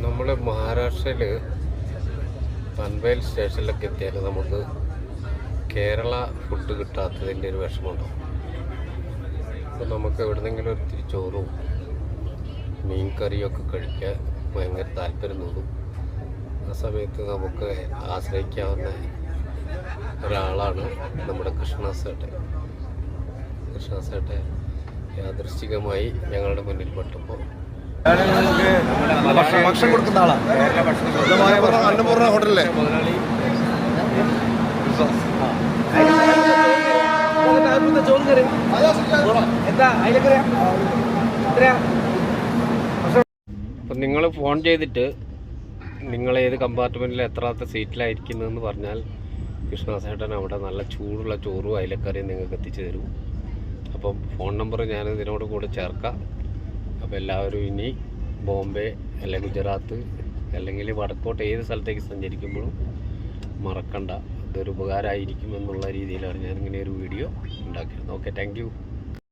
നമ്മൾ മഹാരാഷ്ട്രയിൽ പൻവേൽ സ്റ്റേഷനിലൊക്കെ എത്തിയാൽ നമുക്ക് കേരള ഫുഡ് കിട്ടാത്തതിന്റെ ഒരു വിഷമമുണ്ടാവും അപ്പോൾ നമുക്ക് എവിടെന്നെങ്കിലും ഒത്തിരി ചോറും മീൻ കറിയൊക്കെ കഴിക്കാൻ ഭയങ്കര താല്പര്യം തോന്നും. ആ സമയത്ത് നമുക്ക് ആശ്രയിക്കാവുന്ന ഒരാളാണ് നമ്മുടെ കൃഷ്ണസേട്ടൻ കൃഷ്ണസേട്ടൻ യാദൃശ്ചികമായി ഞങ്ങളുടെ മുന്നിൽ പെട്ടപ്പോൾ ഭക്ഷണം ഭക്ഷണം കൊടുക്കുന്ന ആളാണ് അന്നപൂർണ അന്നപൂർണ ഹോട്ടലിലെ. മുതലാളി അപ്പം നിങ്ങൾ ഫോൺ ചെയ്തിട്ട് നിങ്ങൾ ഏത് കമ്പാർട്ട്മെന്റിൽ എത്രാത്ത സീറ്റിലായിരിക്കുന്നതെന്ന് പറഞ്ഞാൽ കൃഷ്ണസേട്ടൻ അവിടെ നല്ല ചൂടുള്ള ചോറും അയിലക്കറിയും നിങ്ങൾക്ക് എത്തിച്ചു തരും. അപ്പം ഫോൺ നമ്പർ ഞാൻ ഇതിനോട് കൂടെ ചേർക്കാം. അപ്പോൾ എല്ലാവരും ഇനി ബോംബെ അല്ലെങ്കിൽ ഗുജറാത്ത് അല്ലെങ്കിൽ വടക്കോട്ട് ഏത് സ്ഥലത്തേക്ക് സഞ്ചരിക്കുമ്പോഴും മറക്കണ്ട. ഇതൊരു ഉപകാരമായിരിക്കും എന്നുള്ള രീതിയിലാണ് ഞാനിങ്ങനെ ഒരു വീഡിയോ ഉണ്ടാക്കിയത് ഓക്കെ താങ്ക്